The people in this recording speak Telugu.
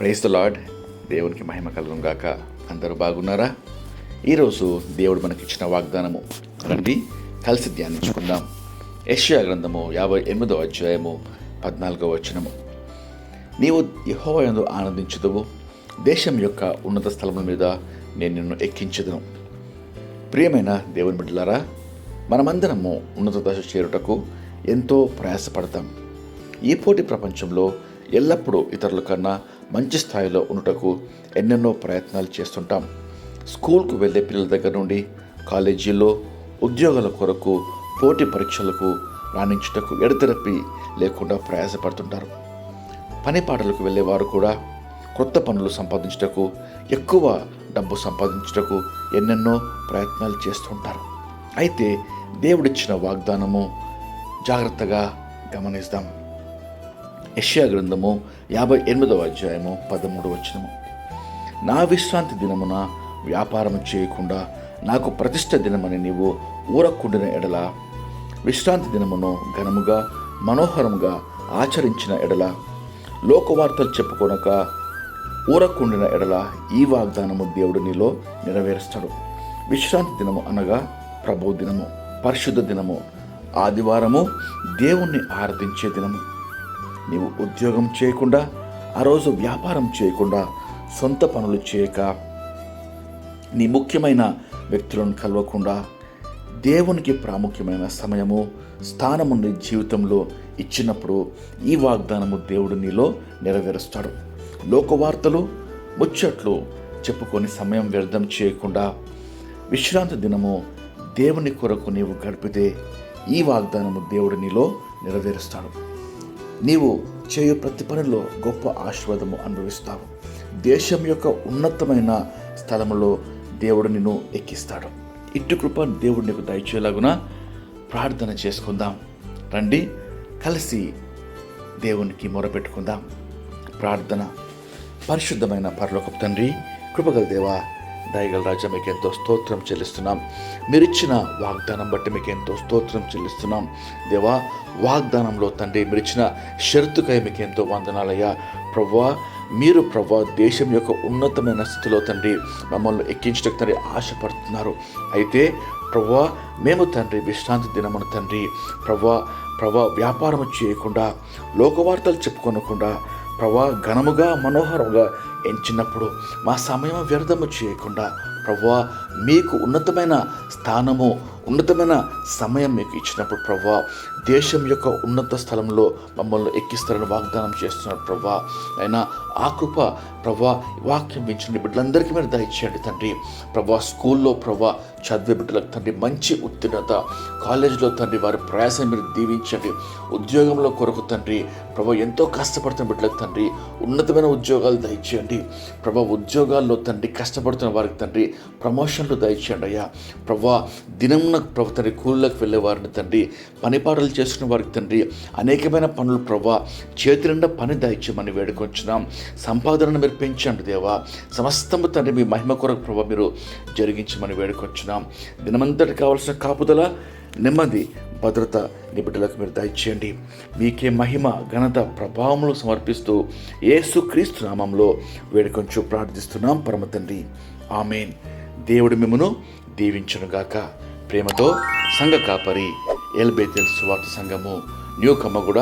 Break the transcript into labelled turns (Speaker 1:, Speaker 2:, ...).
Speaker 1: ప్రైజ్ ద లార్డ్ దేవునికి మహిమ కలుగును గాక. అందరూ బాగున్నారా? ఈరోజు దేవుడు మనకిచ్చిన వాగ్దానము. రండి కలిసి ధ్యానించుకుందాం. యష్యా గ్రంథము యాభై ఎనిమిదో అధ్యాయము పద్నాలుగో వచనము. నీవు యహోవయందు ఆనందించుదువు. దేశం యొక్క ఉన్నత స్థలముల మీద నేను నిన్ను ఎక్కించదును. ప్రియమైన దేవుని బిడ్డలారా మనమందరము ఉన్నత దశ చేరుటకు ఎంతో ప్రయాసపడతాం. ఈ పోటీ ప్రపంచంలో ఎల్లప్పుడూ ఇతరుల కన్నా మంచి స్థాయిలో ఉండటకు ఎన్నెన్నో ప్రయత్నాలు చేస్తుంటాం. స్కూల్కు వెళ్ళే పిల్లల దగ్గర నుండి కాలేజీల్లో ఉద్యోగాల కొరకు పోటీ పరీక్షలకు రాణించుటకు ఎడతెరపి లేకుండా ప్రయాసపడుతుంటారు. పని పాటలకు వెళ్ళేవారు కూడా కొత్త పనులు సంపాదించుటకు ఎక్కువ డబ్బు సంపాదించుటకు ఎన్నెన్నో ప్రయత్నాలు చేస్తుంటారు. అయితే దేవుడిచ్చిన వాగ్దానము జాగ్రత్తగా గమనిస్తాం. యష్యా గ్రంథము యాభై ఎనిమిదవ అధ్యాయము పదమూడు వచనము. నా విశ్రాంతి దినమున వ్యాపారం చేయకుండా నాకు ప్రతిష్ట దినమని నీవు ఊరకుండిన ఎడల విశ్రాంతి దినమును ఘనముగా మనోహరముగా ఆచరించిన ఎడల లోకవార్తలు చెప్పుకొనక ఊరకుండిన ఎడల ఈ వాగ్దానము దేవుడు నీలో నెరవేరుస్తాడు. విశ్రాంతి దినము అనగా ప్రభు దినము పరిశుద్ధ దినము ఆదివారము దేవుణ్ణి ఆరాధించే దినము. నీవు ఉద్యోగం చేయకుండా ఆ రోజు వ్యాపారం చేయకుండా సొంత పనులు చేయక నీ ముఖ్యమైన వ్యక్తులను కలవకుండా దేవునికి ప్రాముఖ్యమైన సమయము స్థానము నీ జీవితంలో ఇచ్చినప్పుడు ఈ వాగ్దానము దేవుడు నీలో నెరవేరుస్తాడు. లోకవార్తలు ముచ్చట్లు చెప్పుకొని సమయం వ్యర్థం చేయకుండా విశ్రాంతి దినము దేవుని కొరకు నీవు గడిపితే ఈ వాగ్దానము దేవుడు నీలో నెరవేరుస్తాడు. నీవు చేయు ప్రతి పనిలో గొప్ప ఆశీర్వాదము అనుభవిస్తావు. దేశం యొక్క ఉన్నతమైన స్థలంలో దేవుడు నిన్ను ఎక్కిస్తాడు. ఇటు కృప దేవుడు నీకు దయచేలాగున ప్రార్థన చేసుకుందాం. రండి కలిసి దేవునికి మొరపెట్టుకుందాం. ప్రార్థన. పరిశుద్ధమైన పరలోకపు తండ్రి కృపగల దేవా దయగల రాజా మీకు ఎంతో స్తోత్రం చెల్లిస్తున్నాం. మీరిచ్చిన వాగ్దానం బట్టి మీకు ఎంతో స్తోత్రం చెల్లిస్తున్నాం. దేవా వాగ్దానంలో తండ్రి మీరిచ్చిన షరతుకై మీకు ఎంతో వందనాలయ్యా. ప్రవ్వా మీరు ప్రవ్వా దేశం యొక్క ఉన్నతమైన స్థితిలో తండ్రి మమ్మల్ని ఎక్కించడానికి తండ్రి ఆశపడుతున్నారు. అయితే ప్రవ్వా మేము తండ్రి విశ్రాంతి దినమును తండ్రి ప్రవ్వా ప్రవ్వా వ్యాపారం చేయకుండా లోకవార్తలు చెప్పుకొనకుండా ప్రభా ఘనముగా మనోహరంగా ఎంచినప్పుడు మా సమయం వ్యర్థము చేయకుండా ప్రభా మీకు ఉన్నతమైన స్థానము ఉన్నతమైన సమయం మీకు ఇచ్చినప్పుడు ప్రభా దేశం యొక్క ఉన్నత స్థలంలో మమ్మల్ని ఎక్కిస్తారని వాగ్దానం చేస్తున్నారు ప్రభా. అయినా ఆ కృప ప్రభా వాక్యం పెంచండి బిడ్డలందరికీ మీరు దయచేయండి తండ్రి. ప్రభా స్కూల్లో ప్రభా చదివే బిడ్డలకు తండ్రి మంచి ఉత్తీర్ణత. కాలేజీలో తండ్రి వారి ప్రయాసం మీరు దీవించండి. ఉద్యోగంలో కొరకు తండ్రి ప్రభా ఎంతో కష్టపడుతున్న బిడ్డలకు తండ్రి ఉన్నతమైన ఉద్యోగాలు దయచేయండి. ప్రభా ఉద్యోగాల్లో తండ్రి కష్టపడుతున్న వారికి తండ్రి ప్రమోషన్ ప్రమోషన్లు దయచేయండి అయ్యా. ప్రభా దినమున ప్రభు తండ్రి కూలీలకు వెళ్ళేవారిని తండ్రి పనిపాటలు చేసుకున్న వారికి తండ్రి అనేకమైన పనులు ప్రభా చేతి నిండా పని దయచేయమని వేడుకొంచున్నాం. సంపాదనను మీరు పెంచండి దేవా. సమస్తము తండ్రి మీ మహిమ కొరకు ప్రభా మీరు జరిగించమని వేడుకొచ్చున్నాం దినమంతటి కావాల్సిన కాపుదల నెమ్మది భద్రత నీ మీరు దయచేయండి. మీకే మహిమ ఘనత ప్రభావములు సమర్పిస్తూ యేసుక్రీస్తు నామంలో వేడుకొంచు ప్రార్థిస్తున్నాం పరమ తండ్రి. ఆమెన్. దేవుడు మిమ్మను దీవించునుగాక. ప్రేమతో సంఘ కాపరి ఎల్బేతెల్ సువార్త సంఘము న్యూ కమ్మగూడ